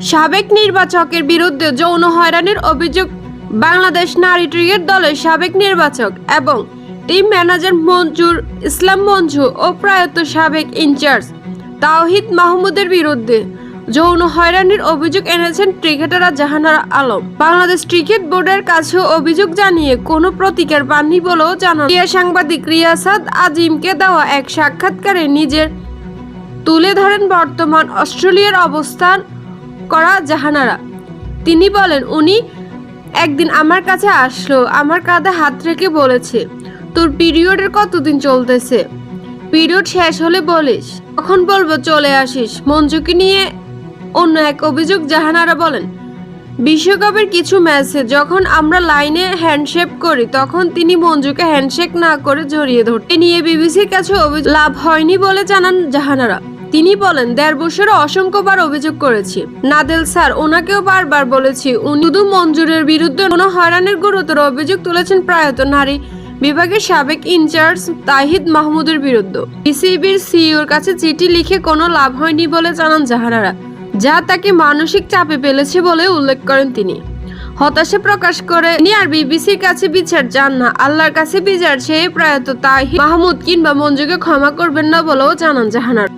সাবেক নির্বাচকের বিরুদ্ধে যৌন হয়রানির অভিযোগ বাংলাদেশ নারী ক্রিকেট দলের সাবেক নির্বাচক এবং টিম ম্যানেজার মঞ্জুর ইসলাম মঞ্জু ও প্রয়াত সাবেক ইনচার্জ তাওহিদ মাহমুদের বিরুদ্ধে যৌন হয়রানির অভিযোগ এনেছেন ক্রিকেটার জাহানারা আলম। বাংলাদেশ ক্রিকেট বোর্ডের কাছেও অভিযোগ জানিয়ে কোনো প্রতিকার পাননি বলেও জানান। ক্রীড়া সাংবাদিক রিয়াসাদ আজিমকে দেওয়া এক সাক্ষাৎকারে নিজের তুলে ধরেন বর্তমান অস্ট্রেলিয়ার অবস্থান করা জাহানারা। তিনি বলেন, উনি একদিন আমার কাছে আসলো, আমার কাঁধে হাত রেখে বলেছে, তোর পিরিয়ডের কতদিন চলতেছে? পিরিয়ড শেষ হলে বলিস তখন বলব চলে আসিস? মঞ্জুকে নিয়ে অন্য এক অভিযোগ জাহানারা বলেন, বিশ্বকাপের কিছু ম্যাচে যখন আমরা লাইনে হ্যান্ডশেক করি, তখন তিনি মঞ্জুকে হ্যান্ডশেক না করে জড়িয়ে ধরতে নিয়ে বিবিসির কাছে লাভ হয়নি বলে জানান জাহানারা। তিনি বলেন, দেড় বছরে অসংখ্যবার অভিযোগ করেছি। নাদেল স্যার, ওনাকেও বারবার বলেছি, উনি শুধু মঞ্জুরের বিরুদ্ধে কোনো হয়রানির গুরুতর অভিযোগ তুলেছেন প্রয়াত নারী বিভাগের সাবেক ইনচার্জ তাহিদ মাহমুদের বিরুদ্ধে। বিসিবির সিইওর কাছে চিঠি লিখে কোনো লাভ হয়নি বলে জানান জাহানারা, যা তাকে মানসিক চাপে ফেলেছে বলে উল্লেখ করেন তিনি। হতাশা প্রকাশ করে তিনি আর বিবিসির কাছে বিচার চান না। আল্লাহর কাছে বিচার চেয়ে প্রয়াত তাহিদ মাহমুদ কিংবা মঞ্জুকে ক্ষমা করবেন না বলেও জানান জাহানারা।